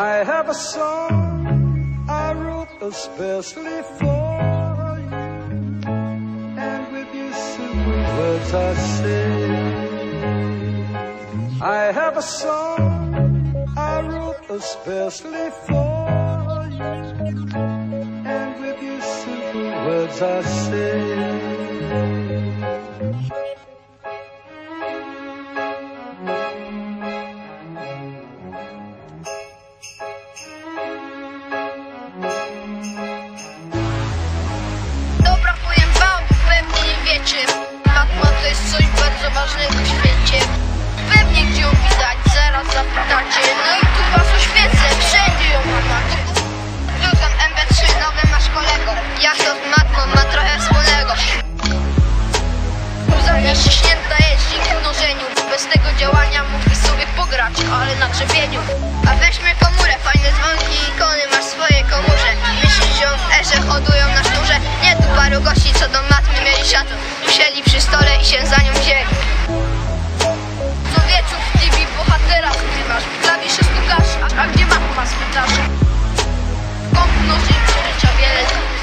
I have a song I wrote especially for you, and with these simple words I say, I have a song I wrote especially for you, and with these simple words I say. Ale na drzewieniu A weźmy komórę, fajne dzwonki i ikony Masz swoje komórze. Myślisz, że w erze hodują na sznurze? Nie, tu paru gości co do matmy mieli siatę Usiedli przy stole i się za nią wzięli. Co wieczór w TV bohatera zgrywasz Klawisze stukasz, a, a gdzie matma spytasz? Komp nosi przeżycia wiele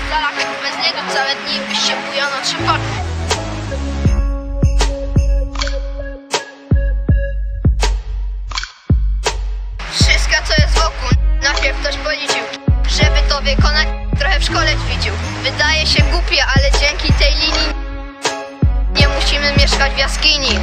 salach bez niego całe dni byś się bujał na trzepaku trochę w szkole ćwiczył Wydaje się głupie, ale dzięki tej linii Nie musimy mieszkać w jaskini